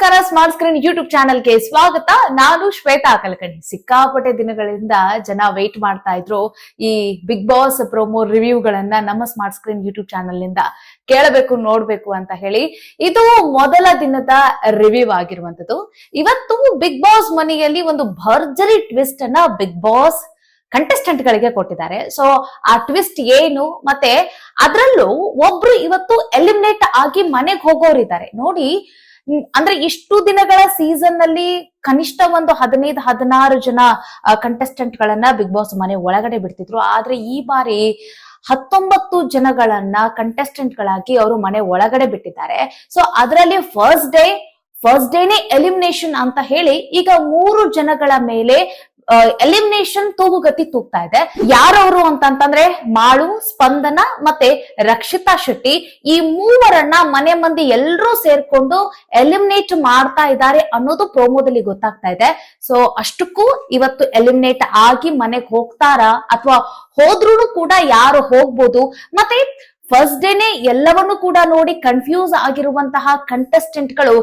ನಮಸ್ಕಾರ smart screen YouTube ಚಾನೆಲ್ಗೆ ಸ್ವಾಗತ. ನಾನು ಶ್ವೇತಾ ಕಲಕಣಿ. ಸಿಕ್ಕಾಪಟ್ಟೆ ದಿನಗಳಿಂದ ಜನ ವೇಟ್ ಮಾಡ್ತಾ ಇದ್ರು. ಈ ಬಿಗ್ ಬಾಸ್ ಪ್ರೋಮೋ ರಿವ್ಯೂಗಳನ್ನ ನಮ್ಮ ಸ್ಮಾರ್ಟ್ ಸ್ಕ್ರೀನ್ ಯೂಟ್ಯೂಬ್ ಚಾನೆಲ್ನಿಂದ ಕೇಳಬೇಕು, ನೋಡ್ಬೇಕು ಅಂತ ಹೇಳಿ ಇದು ಮೊದಲ ದಿನದ ರಿವ್ಯೂ ಆಗಿರುವಂತದ್ದು ಇವತ್ತು ಬಿಗ್ ಬಾಸ್ ಮನೆಯಲ್ಲಿ ಒಂದು ಭರ್ಜರಿ ಟ್ವಿಸ್ಟ್ ಅನ್ನ ಬಿಗ್ ಬಾಸ್ ಕಂಟೆಸ್ಟೆಂಟ್ ಗಳಿಗೆ ಕೊಟ್ಟಿದ್ದಾರೆ. ಸೊ ಆ ಟ್ವಿಸ್ಟ್ ಏನು? ಮತ್ತೆ ಅದರಲ್ಲೂ ಒಬ್ರು ಇವತ್ತು ಎಲಿಮಿನೇಟ್ ಆಗಿ ಮನೆಗೆ ಹೋಗೋರಿದ್ದಾರೆ. ನೋಡಿ ಅಂದ್ರೆ ಇಷ್ಟು ದಿನಗಳ ಸೀಸನ್ನಲ್ಲಿ ಕನಿಷ್ಠ ಒಂದು ಹದಿನೈದು, ಹದಿನಾರು ಜನ ಕಂಟೆಸ್ಟೆಂಟ್ ಗಳನ್ನ ಬಿಗ್ ಬಾಸ್ ಮನೆ ಒಳಗಡೆ ಬಿಡ್ತಿದ್ರು. ಆದ್ರೆ ಈ ಬಾರಿ ಹತ್ತೊಂಬತ್ತು ಜನಗಳನ್ನ ಕಂಟೆಸ್ಟೆಂಟ್ ಗಳಾಗಿ ಅವರು ಮನೆ ಒಳಗಡೆ ಬಿಟ್ಟಿದ್ದಾರೆ. ಸೊ ಅದರಲ್ಲಿ ಫಸ್ಟ್ ಡೇ ಫಸ್ಟ್ ಡೇನೆ ಎಲಿಮಿನೇಷನ್ ಅಂತ ಹೇಳಿ ಈಗ ಮೂರು ಜನಗಳ ಮೇಲೆ ಎಲಿಮಿನೇಷನ್ ತೂಗುಗತಿ ತೂಗ್ತಾ ಇದೆ. ಯಾರವರು ಅಂತಂತಂದ್ರೆ ಮಾಳು, ಸ್ಪಂದನ ಮತ್ತೆ ರಕ್ಷಿತಾ ಶೆಟ್ಟಿ ಈ ಮೂವರನ್ನ ಮನೆ ಮಂದಿ ಎಲ್ಲರೂ ಸೇರ್ಕೊಂಡು ಎಲಿಮಿನೇಟ್ ಮಾಡ್ತಾ ಇದ್ದಾರೆ ಅನ್ನೋದು ಪ್ರೋಮೋದಲ್ಲಿ ಗೊತ್ತಾಗ್ತಾ ಇದೆ. ಸೊ ಅಷ್ಟಕ್ಕೂ ಇವತ್ತು ಎಲಿಮಿನೇಟ್ ಆಗಿ ಮನೆಗೆ ಹೋಗ್ತಾರಾ? ಅಥವಾ ಹೋದ್ರೂ ಕೂಡ ಯಾರು ಹೋಗ್ಬೋದು? ಮತ್ತೆ ಫಸ್ಟ್ ಡೇನೆ ಎಲ್ಲವನ್ನು ಕೂಡ ನೋಡಿ ಕನ್ಫ್ಯೂಸ್ ಆಗಿರುವಂತಹ ಕಂಟೆಸ್ಟೆಂಟ್ಗಳು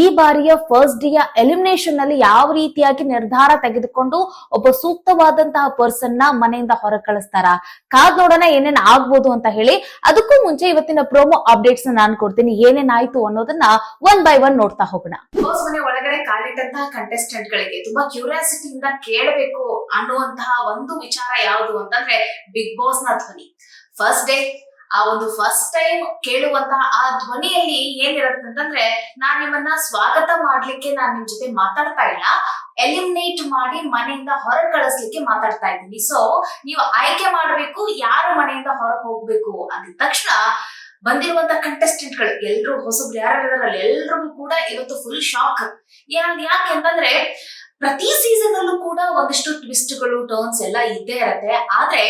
ಈ ಬಾರಿಯ ಫಸ್ಟ್ ಡೇಯ ಎಲಿಮಿನೇಷನ್ನಲ್ಲಿ ಯಾವ ರೀತಿಯಾಗಿ ನಿರ್ಧಾರ ತೆಗೆದುಕೊಂಡು ಒಬ್ಬ ಸೂಕ್ತವಾದಂತಹ ಪರ್ಸನ್ನ ಮನೆಯಿಂದ ಹೊರ ಕಳಿಸ್ತಾರ? ಕಾದ್ ನೋಡೋಣ ಏನೇನ್ ಆಗ್ಬೋದು ಅಂತ ಹೇಳಿ. ಅದಕ್ಕೂ ಮುಂಚೆ ಇವತ್ತಿನ ಪ್ರೋಮೋ ಅಪ್ಡೇಟ್ಸ್ ನಾನು ಕೊಡ್ತೀನಿ. ಏನೇನಾಯ್ತು ಅನ್ನೋದನ್ನ ಒನ್ ಬೈ ಒನ್ ನೋಡ್ತಾ ಹೋಗೋಣ. ಮನೆ ಒಳಗಡೆ ಕಾಲಿಟ್ಟಂತಹ ಕಂಟೆಸ್ಟೆಂಟ್ ಗಳಿಗೆ ತುಂಬಾ ಕ್ಯೂರಿಯಾಸಿಟಿಯಿಂದ ಕೇಳಬೇಕು ಅನ್ನುವಂತಹ ಒಂದು ವಿಚಾರ ಯಾವುದು ಅಂತಂದ್ರೆ ಬಿಗ್ ಬಾಸ್ನ ಧ್ವನಿ. ಫಸ್ಟ್ ಡೇ ಆ ಒಂದು ಫಸ್ಟ್ ಟೈಮ್ ಕೇಳುವಂತಹ ಆ ಧ್ವನಿಯಲ್ಲಿ ಏನಿರತ್ತೆ ಅಂತಂದ್ರೆ ನಾನ್ ನಿಮ್ಮನ್ನ ಸ್ವಾಗತ ಮಾಡ್ಲಿಕ್ಕೆ ನಾನ್ ನಿಮ್ ಜೊತೆ ಮಾತಾಡ್ತಾ ಇಲ್ಲ. ಎಲಿಮಿನೇಟ್ ಮಾಡಿ ಮನೆಯಿಂದ ಹೊರ ಕಳಿಸ್ಲಿಕ್ಕೆ ಮಾತಾಡ್ತಾ ಇದ್ದೀನಿ. ಸೊ ನೀವು ಆಯ್ಕೆ ಮಾಡಬೇಕು, ಯಾರು ಮನೆಯಿಂದ ಹೊರಗೆ ಹೋಗ್ಬೇಕು ಅಂದ ತಕ್ಷಣ ಬಂದಿರುವಂತ ಕಂಟೆಸ್ಟೆಂಟ್ಗಳು ಎಲ್ರು ಹೊಸಬ್ರು ಯಾರು ಎಲ್ರಿಗೂ ಕೂಡ ಇವತ್ತು ಫುಲ್ ಶಾಕ್ ಯಾಕೆ ಅಂತಂದ್ರೆ ಪ್ರತಿ ಸೀಸನ್ ಅಲ್ಲೂ ಕೂಡ ಒಂದಿಷ್ಟು ಟ್ವಿಸ್ಟ್ಗಳು ಟರ್ನ್ಸ್ ಎಲ್ಲ ಇದ್ದೇ ಇರತ್ತೆ. ಆದ್ರೆ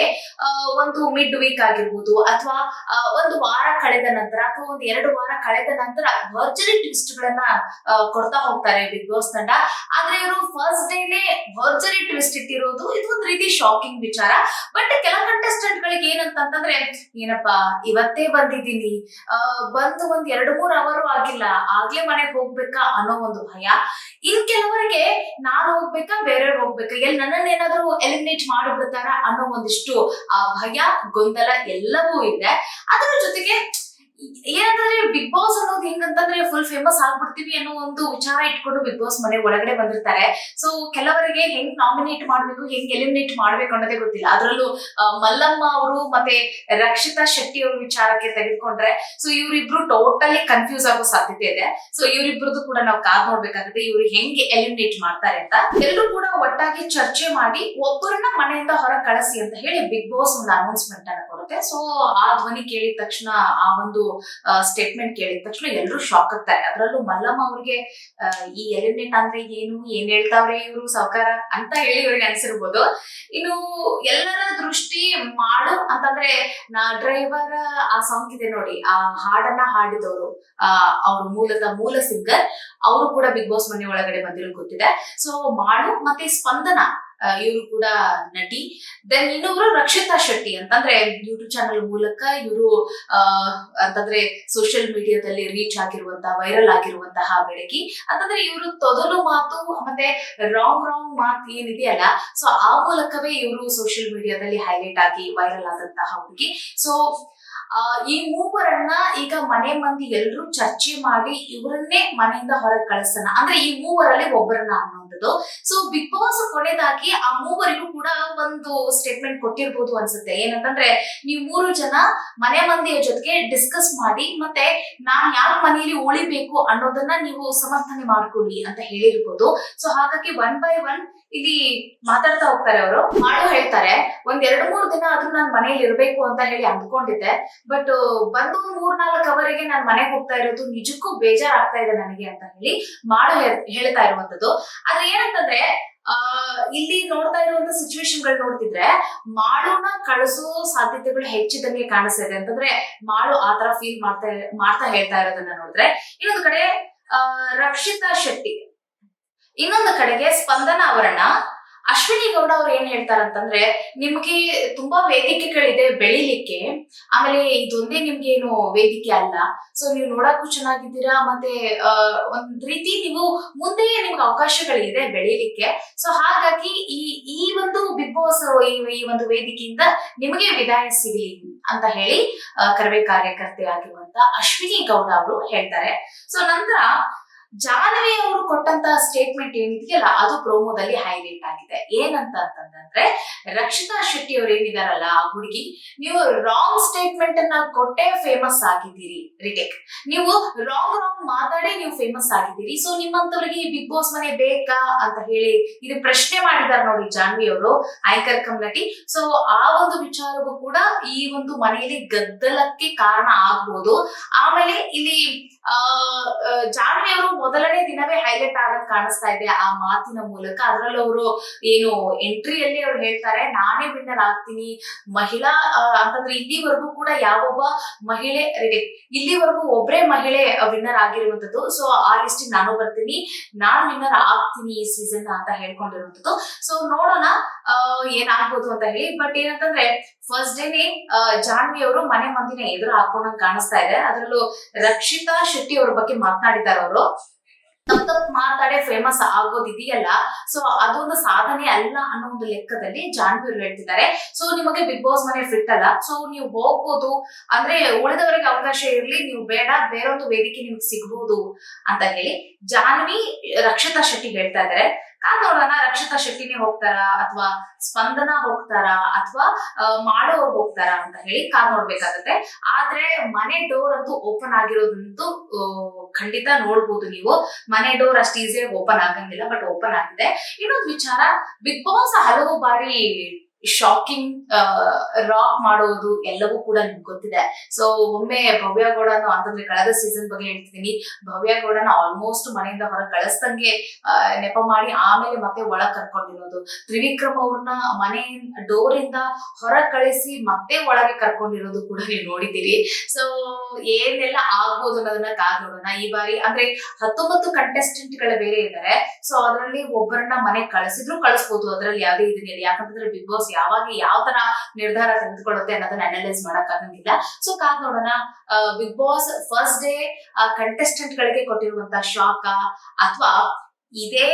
ಒಂದು ಮಿಡ್ ವೀಕ್ ಆಗಿರ್ಬೋದು ಅಥವಾ ಒಂದು ವಾರ ಕಳೆದ ನಂತರ ಅಥವಾ ಒಂದು ಎರಡು ವಾರ ಕಳೆದ ನಂತರ ಭರ್ಜರಿ ಟ್ವಿಸ್ಟ್ ಗಳನ್ನ ಕೊಡ್ತಾ ಹೋಗ್ತಾರೆ ಬಿಗ್ ಬಾಸ್ ತಂಡ. ಆದ್ರೆ ಇವರು ಫಸ್ಟ್ ಡೇನೆ ಭರ್ಜರಿ ಟ್ವಿಸ್ಟ್ ಇಟ್ಟಿರೋದು ಇದು ಒಂದು ರೀತಿ ಶಾಕಿಂಗ್ ವಿಚಾರ. ಬಟ್ ಕೆಲ ಕಂಟೆಸ್ಟೆಂಟ್ ಗಳಿಗೆ ಏನಂತಂದ್ರೆ ಏನಪ್ಪಾ, ಇವತ್ತೇ ಬಂದಿದ್ದೀನಿ. ಬಂದು ಒಂದ್ ಎರಡು ಮೂರ್ ಅವರು ಆಗಿಲ್ಲ. ಆಗ್ಲೇ ಮನೆಗೆ ಹೋಗ್ಬೇಕಾ ಅನ್ನೋ ಒಂದು ಭಯ. ಇನ್ ಕೆಲವರಿಗೆ ನಾನು ಹೋಗ್ಬೇಕಾ, ಬೇರೆಯವ್ರು ಹೋಗ್ಬೇಕಾ? ಎಲ್ಲಿ ನನ್ನನ್ನ ಏನಾದ್ರು ಎಲಿಮಿನೇಟ್ ಮಾಡಿಬಿಡ್ತಾರ ಅನ್ನೋ ಒಂದಿಷ್ಟು, ಆ, ಭಯ, ಗೊಂದಲ ಎಲ್ಲವೂ ಇದೆ. ಅದರ ಜೊತೆಗೆ ಏನಂತಂದ್ರೆ ಬಿಗ್ ಬಾಸ್ ಅನ್ನೋದು ಹೆಂಗಂತಂದ್ರೆ ಫುಲ್ ಫೇಮಸ್ ಆಗ್ಬಿಡ್ತೀವಿ ಅನ್ನೋ ಒಂದು ವಿಚಾರ ಇಟ್ಕೊಂಡು ಬಿಗ್ ಬಾಸ್ ಮನೆ ಒಳಗಡೆ ಬಂದಿರ್ತಾರೆ. ಸೊ ಕೆಲವರಿಗೆ ಹೆಂಗ್ ನಾಮಿನೇಟ್ ಮಾಡ್ಬೇಕು, ಹೆಂಗ್ ಎಲಿಮಿನೇಟ್ ಮಾಡ್ಬೇಕು ಅನ್ನೋದೇ ಗೊತ್ತಿಲ್ಲ. ಅದರಲ್ಲೂ ಮಲ್ಲಮ್ಮ ಅವರು ಮತ್ತೆ ರಕ್ಷಿತಾ ಶೆಟ್ಟಿ ಅವ್ರ ವಿಚಾರಕ್ಕೆ ತೆಗೆದುಕೊಂಡ್ರೆ ಸೊ ಇವರಿಬ್ರು ಟೋಟಲಿ ಕನ್ಫ್ಯೂಸ್ ಆಗೋ ಸಾಧ್ಯತೆ ಇದೆ. ಸೊ ಇವರಿಬ್ರದ್ದು ಕೂಡ ನಾವು ಕಾದ್ ನೋಡ್ಬೇಕಾಗುತ್ತೆ ಇವ್ರು ಹೆಂಗೆ ಎಲಿಮಿನೇಟ್ ಮಾಡ್ತಾರೆ ಅಂತ. ಎಲ್ಲರೂ ಕೂಡ ಒಟ್ಟಾಗಿ ಚರ್ಚೆ ಮಾಡಿ ಒಬ್ಬರನ್ನ ಮನೆಯಿಂದ ಹೊರ ಕಳಿಸಿ ಅಂತ ಹೇಳಿ ಬಿಗ್ ಬಾಸ್ ಒಂದು ಅನೌನ್ಸ್ಮೆಂಟ್ ಅನ್ನ ಕೊಡುತ್ತೆ. ಸೊ ಆ ಧ್ವನಿ ಕೇಳಿದ ತಕ್ಷಣ ಆ ಒಂದು ಸ್ಟೇಟ್ಮೆಂಟ್ ಕೇಳಿದ ತಕ್ಷಣ ಎಲ್ಲರೂ ಶಾಕ್ ಆಗ್ತಾರೆ. ಅದರಲ್ಲೂ ಮಲ್ಲಮ್ಮ ಅವ್ರಿಗೆ ಈ ಎಲಿಮಿನೇಟ್ ಅಂದ್ರೆ ಏನು, ಏನ್ ಹೇಳ್ತಾವ್ರೆ ಇವರು ಸಹಕಾರ ಅಂತ ಹೇಳಿ ಇವ್ರಿಗೆ ಅನ್ಸಿರ್ಬೋದು. ಇನ್ನು ಎಲ್ಲರ ದೃಷ್ಟಿ ಮಾಡು ಅಂತಂದ್ರೆ, ನಾ ಡ್ರೈವರ್ ಆ ಸಾಂಗ್ ಇದೆ ನೋಡಿ, ಆ ಹಾಡನ್ನ ಹಾಡಿದವರು, ಆ, ಅವ್ರ ಮೂಲದ ಮೂಲ ಸಿಂಗರ್ ಅವರು ಕೂಡ ಬಿಗ್ ಬಾಸ್ ಮನೆ ಒಳಗಡೆ ಬಂದಿರೋ ಗೊತ್ತಿದೆ. ಸೊ ಮಾಡು ಮತ್ತೆ ಸ್ಪಂದನ. ಇವರು ಕೂಡ ನಟಿ. ದೆನ್ ಇನ್ನೊಬ್ರು ರಕ್ಷಿತಾ ಶೆಟ್ಟಿ ಅಂತಂದ್ರೆ ಯೂಟ್ಯೂಬ್ ಚಾನಲ್ ಮೂಲಕ ಇವರು ಅಂತಂದ್ರೆ ಸೋಷಿಯಲ್ ಮೀಡಿಯಾದಲ್ಲಿ ರೀಚ್ ಆಗಿರುವಂತಹ ವೈರಲ್ ಆಗಿರುವಂತಹ ಬೆಳಕಿ. ಅಂತಂದ್ರೆ ಇವರು ತೊದಲು ಮಾತು, ಮತ್ತೆ ರಾಂಗ್ ರಾಂಗ್ ಮಾತು ಏನಿದೆಯಲ್ಲ ಸೊ ಆ ಮೂಲಕವೇ ಇವರು ಸೋಷಿಯಲ್ ಮೀಡಿಯಾದಲ್ಲಿ ಹೈಲೈಟ್ ಆಗಿ ವೈರಲ್ ಆದಂತಹ ಹುಡುಗಿ. ಸೊ ಈ ಮೂವರನ್ನ ಈಗ ಮನೆ ಮಂದಿ ಎಲ್ಲರೂ ಚರ್ಚೆ ಮಾಡಿ ಇವರನ್ನೇ ಮನೆಯಿಂದ ಹೊರಗೆ ಕಳಿಸೋಣ. ಅಂದ್ರೆ ಈ ಮೂವರಲ್ಲಿ ಒಬ್ಬರನ್ನ ಅನ್ನೋದು ಸೊ ಬಿಗ್ ಬಾಸ್ ಕೊನೆದಾಗಿ ಆ ಮೂವರಿಗೂ ಕೂಡ ಒಂದು ಸ್ಟೇಟ್ಮೆಂಟ್ ಕೊಟ್ಟಿರ್ಬೋದು ಅನ್ಸುತ್ತೆ. ಏನಂತಂದ್ರೆ, ನೀವು ಮೂರು ಜನ ಮನೆ ಮಂದಿಯ ಜೊತೆಗೆ ಡಿಸ್ಕಸ್ ಮಾಡಿ, ಮತ್ತೆ ನಾನ್ ಯಾವ ಮನೆಯಲ್ಲಿ ಉಳಿಬೇಕು ಅನ್ನೋದನ್ನ ನೀವು ಸಮರ್ಥನೆ ಮಾಡ್ಕೊಳ್ಳಿ ಅಂತ ಹೇಳಿರ್ಬೋದು. ಸೊ ಹಾಗಾಗಿ ಒನ್ ಬೈ ಒನ್ ಇಲ್ಲಿ ಮಾತಾಡ್ತಾ ಹೋಗ್ತಾರೆ ಅವರು. ಮಾಡು ಹೇಳ್ತಾರೆ, ಒಂದ್ ಎರಡು ಮೂರು ದಿನ ಆದ್ರೂ ನಾನ್ ಮನೆಯಲ್ಲಿ ಇರ್ಬೇಕು ಅಂತ ಹೇಳಿ ಅಂದ್ಕೊಂಡಿದ್ದೆ. ಬಟ್ ಬಂದು ಮೂರ್ನಾಲ್ಕು ಅವರಿಗೆ ನಾನ್ ಮನೆಗೆ ಹೋಗ್ತಾ ಇರೋದು ನಿಜಕ್ಕೂ ಬೇಜಾರಾಗ್ತಾ ಇದೆ ನನಗೆ ಅಂತ ಹೇಳಿ ಮಾಡು ಹೇಳ್- ಹೇಳ್ತಾ ಇರುವಂತದ್ದು. ಆದ್ರೆ ಏನಂತಂದ್ರೆ, ಆ, ಇಲ್ಲಿ ನೋಡ್ತಾ ಇರುವಂತ ಸಿಚುವೇಶನ್ಗಳು ನೋಡ್ತಿದ್ರೆ, ಮಾಳುನ ಕಳಿಸೋ ಸಾಧ್ಯತೆಗಳು ಹೆಚ್ಚಿದಂಗೆ ಕಾಣಿಸ್ತಾ ಇದೆ. ಅಂತಂದ್ರೆ, ಮಾಳು ಆತರ ಫೀಲ್ ಮಾಡ್ತಾ ಮಾಡ್ತಾ ಹೇಳ್ತಾ ಇರೋದನ್ನ ನೋಡಿದ್ರೆ, ಇನ್ನೊಂದು ಕಡೆ ರಕ್ಷಿತಾ ಶೆಟ್ಟಿ. ಇನ್ನೊಂದು ಕಡೆಗೆ ಸ್ಪಂದನ ಅವರನ್ನ ಅಶ್ವಿನಿ ಗೌಡ ಅವ್ರು ಏನ್ ಹೇಳ್ತಾರಂತಂದ್ರೆ, ನಿಮ್ಗೆ ತುಂಬಾ ವೇದಿಕೆಗಳಿದೆ ಬೆಳಿಲಿಕ್ಕೆ. ಆಮೇಲೆ ಇದೊಂದೇ ನಿಮ್ಗೆ ಏನು ವೇದಿಕೆ ಅಲ್ಲ. ಸೊ ನೀವು ನೋಡಕ್ಕೂ ಚೆನ್ನಾಗಿದ್ದೀರಾ? ಮತ್ತೆ ಒಂದ್ ರೀತಿ ನೀವು ಮುಂದೆ ನಿಮ್ಗೆ ಅವಕಾಶಗಳಿದೆ ಬೆಳಿಲಿಕ್ಕೆ. ಸೊ ಹಾಗಾಗಿ ಈ ಈ ಒಂದು ಬಿಗ್ ಬಾಸ್, ಈ ಒಂದು ವೇದಿಕೆಯಿಂದ ನಿಮಗೆ ವಿದಾಯ ಸಿಗಲಿ ಅಂತ ಹೇಳಿ ಕರವೇ ಕಾರ್ಯಕರ್ತೆ ಆಗಿರುವಂತ ಅಶ್ವಿನಿ ಗೌಡ ಅವರು ಹೇಳ್ತಾರೆ. ಸೊ ನಂತರ ಜಾನ್ವಿ ಅವರು ಕೊಟ್ಟಂತ ಸ್ಟೇಟ್ಮೆಂಟ್ ಏನಿದೆಯಲ್ಲ ಅದು ಪ್ರೋಮೋದಲ್ಲಿ ಹೈಲೈಟ್ ಆಗಿದೆ. ಏನಂತ ಅಂತಂದ್ರೆ ರಕ್ಷಿತಾ ಶೆಟ್ಟಿ ಅವ್ರು ಏನಿದಾರಲ್ಲ ಆ ಹುಡುಗಿ ನೀವು ರಾಂಗ್ ಸ್ಟೇಟ್ಮೆಂಟ್ ಅನ್ನ ಕೊಟ್ಟೆ ಫೇಮಸ್ ಆಗಿದ್ದೀರಿ ರಿಟೇಕ್ ನೀವು ರಾಂಗ್ ರಾಂಗ್ ಮಾತಾಡಿ ನೀವು ಫೇಮಸ್ ಆಗಿದ್ದೀರಿ. ಸೊ ನಿಮ್ಮಂತವ್ರಿಗೆ ಈ ಬಿಗ್ ಬಾಸ್ ಮನೆ ಬೇಕಾ ಅಂತ ಹೇಳಿ ಇದು ಪ್ರಶ್ನೆ ಮಾಡಿದ್ದಾರೆ ನೋಡಿ ಜಾನ್ವಿ ಅವರು ಆಂಕರ್ ಕಮ್ ನಟಿ. ಸೊ ಆ ಒಂದು ವಿಚಾರವೂ ಕೂಡ ಈ ಒಂದು ಮನೆಯಲ್ಲಿ ಗದ್ದಲಕ್ಕೆ ಕಾರಣ ಆಗ್ಬೋದು. ಆಮೇಲೆ ಇಲ್ಲಿ ಆ, ಜಾನ್ವಿ ಅವರು ಮೊದಲನೇ ದಿನವೇ ಹೈಲೈಟ್ ಆಗೋದ್ ಕಾಣಿಸ್ತಾ ಇದೆ ಆ ಮಾತಿನ ಮೂಲಕ. ಅದರಲ್ಲಿ ಅವರು ಏನು ಎಂಟ್ರಿಯಲ್ಲಿ ಅವ್ರು ಹೇಳ್ತಾರೆ, ನಾನೇ ವಿನ್ನರ್ ಆಗ್ತೀನಿ. ಮಹಿಳಾ ಅಂತಂದ್ರೆ ಇಲ್ಲಿವರೆಗೂ ಕೂಡ ಯಾವೊಬ್ಬ ಮಹಿಳೆ ಇಲ್ಲಿವರೆಗೂ ಒಬ್ರೇ ಮಹಿಳೆ ವಿನ್ನರ್ ಆಗಿರುವಂತದ್ದು ಸೊ ಆ ಲಿಸ್ಟ್ ನಾನು ಬರ್ತೀನಿ. ನಾನು ವಿನ್ನರ್ ಆಗ್ತೀನಿ ಈ ಸೀಸನ್ ಅಂತ ಹೇಳ್ಕೊಂಡಿರುವಂತದ್ದು ಸೊ ನೋಡೋಣ ಏನಾಗ್ಬೋದು ಅಂತ ಹೇಳಿ. ಬಟ್ ಏನಂತಂದ್ರೆ ಫಸ್ಟ್ ಡೇನೆ ಜಾನ್ವಿ ಅವರು ಮನೆ ಮಂದಿನ ಎದುರು ಹಾಕೊಂಡಂಗ್ ಕಾಣಿಸ್ತಾ ಇದೆ. ಅದರಲ್ಲೂ ರಕ್ಷಿತಾ ಶೆಟ್ಟಿ ಅವ್ರ ಬಗ್ಗೆ ಮಾತನಾಡಿದ್ದಾರೆ ಅವರು. ತಪ್ಪ ತಪ್ಪು ಮಾತಾಡೇ ಫೇಮಸ್ ಆಗೋದಿದೆಯಲ್ಲ ಸೊ ಅದೊಂದು ಸಾಧನೆ ಅಲ್ಲ ಅನ್ನೋ ಒಂದು ಲೆಕ್ಕದಲ್ಲಿ ಜಾನ್ವಿ ಅವ್ರು ಹೇಳ್ತಿದ್ದಾರೆ. ಸೊ ನಿಮಗೆ ಬಿಗ್ ಬಾಸ್ ಮನೆ ಫಿಟ್ ಅಲ್ಲ? ಸೊ ನೀವು ಹೋಗ್ಬೋದು. ಅಂದ್ರೆ ಉಳಿದವರಿಗೆ ಅವಕಾಶ ಇರಲಿ, ನೀವು ಬೇಡ, ಬೇರೊಂದು ವೇದಿಕೆ ನಿಮ್ಗೆ ಸಿಗ್ಬಹುದು ಅಂತ ಹೇಳಿ ಜಾನ್ವಿ ರಕ್ಷಿತಾ ಶೆಟ್ಟಿ ಹೇಳ್ತಾ ಇದ್ದಾರೆ. ಕಾದ್ ನೋಡೋಣ ರಕ್ಷಿತಾ ಶೆಟ್ಟಿನೇ ಹೋಗ್ತಾರಾ ಅಥವಾ ಸ್ಪಂದನ ಹೋಗ್ತಾರ ಅಥವಾ ಮಾಡೋರು ಹೋಗ್ತಾರ ಅಂತ ಹೇಳಿ ಕಾದ್ ನೋಡ್ಬೇಕಾಗತ್ತೆ ಆದ್ರೆ ಮನೆ ಡೋರ್ ಅಂತೂ ಓಪನ್ ಆಗಿರೋದಂತೂ ಖಂಡಿತ ನೋಡ್ಬೋದು ನೀವು. ಮನೆ ಡೋರ್ ಅಷ್ಟು ಈಸಿಯಾಗಿ ಓಪನ್ ಆಗಂಗಿಲ್ಲ ಬಟ್ ಓಪನ್ ಆಗಿದೆ. ಇನ್ನೊಂದು ವಿಚಾರ ಬಿಗ್ ಬಾಸ್ ಹಲವು ಬಾರಿ ಶಾಕಿಂಗ್ ರಾಕ್ ಮಾಡೋದು ಎಲ್ಲವೂ ಕೂಡ ನಿಮ್ಗೆ ಗೊತ್ತಿದೆ. ಸೊ ಒಮ್ಮೆ ಭವ್ಯ ಗೌಡನು ಅಂತಂದ್ರೆ ಕಳೆದ ಸೀಸನ್ ಬಗ್ಗೆ ಹೇಳ್ತಿದ್ದೀನಿ. ಭವ್ಯ ಗೌಡನ ಆಲ್ಮೋಸ್ಟ್ ಮನೆಯಿಂದ ಹೊರ ಕಳಿಸ್ದಂಗೆ ನೆಪ ಮಾಡಿ ಆಮೇಲೆ ಮತ್ತೆ ಒಳ ಕರ್ಕೊಂಡಿರೋದು. ತ್ರಿವಿಕ್ರಮ್ ಅವ್ರನ್ನ ಮನೆ ಇಂದ ಹೊರ ಕಳಿಸಿ ಮತ್ತೆ ಒಳಗೆ ಕರ್ಕೊಂಡಿರೋದು ಕೂಡ ನೀವು ನೋಡಿದ್ದೀರಿ. ಸೊ ಏನೆಲ್ಲ ಆಗ್ಬೋದು ಅನ್ನೋದನ್ನ ನೋಡೋಣ. ಈ ಬಾರಿ ಅಂದ್ರೆ ಹತ್ತೊಂಬತ್ತು ಕಂಟೆಸ್ಟೆಂಟ್ಗಳ ಬೇರೆ ಇದ್ದಾರೆ ಸೊ ಅದರಲ್ಲಿ ಒಬ್ಬರನ್ನ ಮನೆ ಕಳಿಸಿದ್ರು ಕಳಿಸ್ಬೋದು. ಅದರಲ್ಲಿ ಯಾವುದೇ ಇದನ್ನಿಲ್ಲ ಯಾಕಂತಂದ್ರೆ ಬಿಗ್ ಬಾಸ್ ಯಾವಾಗ ಯಾವ ತರ ನಿರ್ಧಾರ ತೆಗೆದುಕೊಳ್ಳುತ್ತೆ ಅನ್ನೋದನ್ನ ಅನಲೈಸ್ ಮಾಡಕ್ ಆಗಂಗಿಲ್ಲ. ಸೊ ಕಾದ್ ನೋಡೋಣ. Bigg Boss first day contestant ಗಳಿಗೆ ಕೊಟ್ಟಿರುವಂತ ಶಾಕ ಅಥವಾ ಇದೇ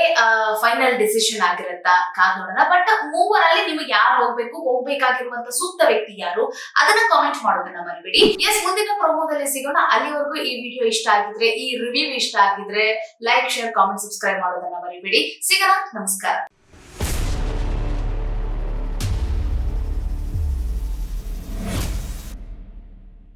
ಫೈನಲ್ ಡಿಸಿಷನ್ ಆಗಿರುತ್ತಾ ಕಾದ್ ನೋಡೋಣ. ಬಟ್ ಮೂವರ್ ಅಲ್ಲಿ ನಿಮಗೆ ಯಾರು ಹೋಗ್ಬೇಕು? ಹೋಗ್ಬೇಕಾಗಿರುವಂತ ಸೂಕ್ತ ವ್ಯಕ್ತಿ ಯಾರು? ಅದನ್ನ ಕಾಮೆಂಟ್ ಮಾಡೋದನ್ನ ಮರಿಬೇಡಿ. ಎಸ್ ಮುಂದಿನ ಪ್ರೊಮೋದಲ್ಲಿ ಸಿಗೋಣ. ಅಲ್ಲಿವರೆಗೂ ಈ ವಿಡಿಯೋ ಇಷ್ಟ ಆಗಿದ್ರೆ, ಈ ರಿವ್ಯೂ ಇಷ್ಟ ಆಗಿದ್ರೆ ಲೈಕ್ ಶೇರ್ ಕಾಮೆಂಟ್ ಸಬ್ಸ್ಕ್ರೈಬ್ ಮಾಡೋದನ್ನ ಮರಿಬೇಡಿ. ಸಿಗೋಣ. ನಮಸ್ಕಾರ.